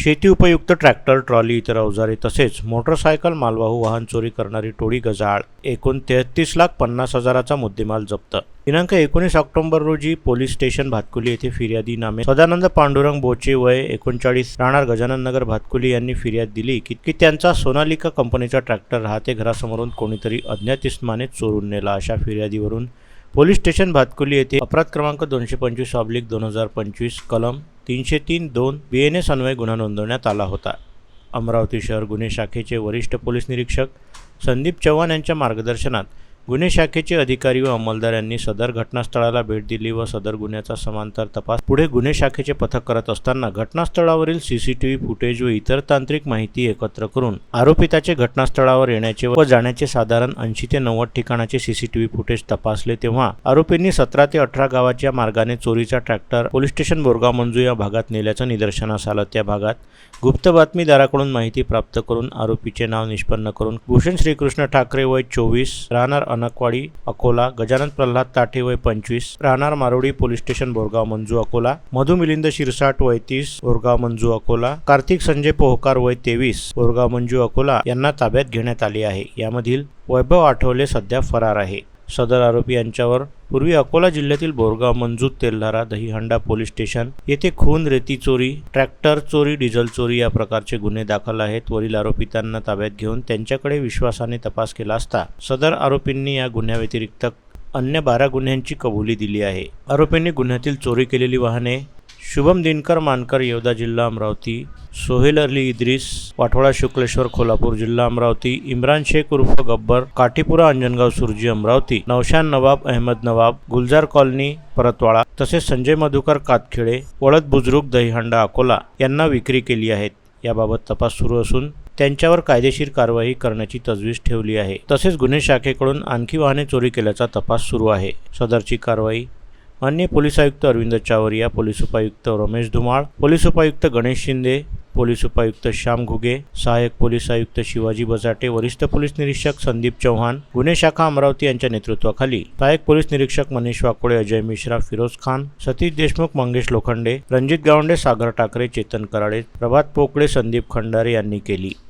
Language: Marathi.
शेती उपयुक्त ट्रॅक्टर ट्रॉली इतर अवजारे तसेच मोटरसायकल मालवाहू वाहन चोरी करणारी टोळी गजाळ एकूण तेहतीस लाख पन्नास हजाराचा मुद्देमाल जप्त. दिनांक एकोणीस ऑक्टोबर रोजी पोलीस स्टेशन भातकुली येथे फिर्यादी नामे सदानंद पांडुरंग बोचे वय एकोणचाळीस राहणार गजानन नगर भातकुली यांनी फिर्याद दिली की की त्यांचा सोनालिका कंपनीचा ट्रॅक्टर राहते घरासमोरून कोणीतरी अज्ञात इस्माने चोरून नेला. अशा फिर्यादीवरून पोलीस स्टेशन भातकुली येथे अपराध क्रमांक दोनशे पंचवीस ऑब्लिक दोन हजार पंचवीस कलम तीनशे तीन दोन बी एन एस अन्वये गुन्हा नोंदवण्यात आला होता. अमरावती शहर गुन्हे शाखेचे वरिष्ठ पोलीस निरीक्षक संदीप चव्हाण यांच्या मार्गदर्शनात गुन्हे शाखेचे अधिकारी व अंमलदार यांनी सदर घटनास्थळाला भेट दिली व सदर गुन्ह्याचा समांतर तपास. पुढे गुन्हे शाखेचे पथक करत असताना घटनास्थळावरील सीसीटीव्ही फुटेज व इतर तांत्रिक माहिती एकत्र करून आरोपिताचे घटनास्थळावर येण्याचे व जाण्याचे साधारण ऐंशी ते नव्वद ठिकाणाचे सीसीटीव्ही फुटेज तपासले तेव्हा आरोपींनी सतरा ते अठरा गावाच्या मार्गाने चोरीचा tractor police station Borgaon Manju या भागात नेल्याचं निदर्शनास आलं. त्या भागात गुप्त बातमीदाराकडून माहिती प्राप्त करून आरोपीचे नाव निष्पन्न करून भूषण श्रीकृष्ण ठाकरे वय चोवीस राहणार अनकवाडी अकोला गजानन प्रल्हाद ताठे वय पंचवीस राहणार मारोडी पोलीस स्टेशन बोरगाव मंजू अकोला मधु मिलिंद शिरसाट वय तीस बोरगाव मंजू अकोला कार्तिक संजय पोहकार वय तेवीस बोरगाव मंजू अकोला यांना ताब्यात घेण्यात आले आहे. यामधील वैभव आठवले सध्या फरार आहे. सदर आरोपी यांच्यावर पूर्वी अकोला जिल्ह्यातील बोरगाव मंजूर तेल्हारा दहीहंडा पोलीस स्टेशन येथे खून रेती चोरी ट्रॅक्टर चोरी डिझेल चोरी या प्रकारचे गुन्हे दाखल आहेत. वरील आरोपितांना ताब्यात घेऊन त्यांच्याकडे विश्वासाने तपास केला असता सदर आरोपींनी या गुन्ह्याव्यतिरिक्त अन्य बारा गुन्ह्यांची कबुली दिली आहे. आरोपींनी गुन्ह्यातील चोरी केलेली वाहने शुभम दिनकर मानकर येवदा जिल्हा अमरावती सोहेल अली इद्रिस वाठोळा शुक्लेश्वर कोल्हापूर जिल्हा अमरावती इम्रान शेख उर्फ गब्बर काठीपुरा अंजनगाव सुरजी अमरावती नौशान नवाब अहमद नवाब गुलजार कॉलनी परतवाडा तसेच संजय मधुकर कातखेडे वळद बुजरुक दहीहंडा अकोला यांना विक्री केली आहेत. याबाबत तपास सुरू असून त्यांच्यावर कायदेशीर कारवाई करण्याची तजवीज ठेवली आहे. तसेच गुन्हे शाखेकडून आणखी वाहने चोरी केल्याचा तपास सुरू आहे. सदरची कारवाई अन्य पोलीस आयुक्त अरविंद चावरिया पोलीस उपायुक्त रमेश धुमाळ पोलीस उपायुक्त गणेश शिंदे पोलीस उपायुक्त श्याम घुगे सहाय्यक पोलीस आयुक्त शिवाजी बजाटे वरिष्ठ पोलीस निरीक्षक संदीप चव्हाण गुन्हे शाखा अमरावती यांच्या नेतृत्वाखाली सहाय्यक पोलीस निरीक्षक मनीष वाकोळे अजय मिश्रा फिरोज खान सतीश देशमुख मंगेश लोखंडे रणजित गावंडे सागर ठाकरे चेतन कराडे प्रभात पोकळे संदीप खंडारे यांनी केली.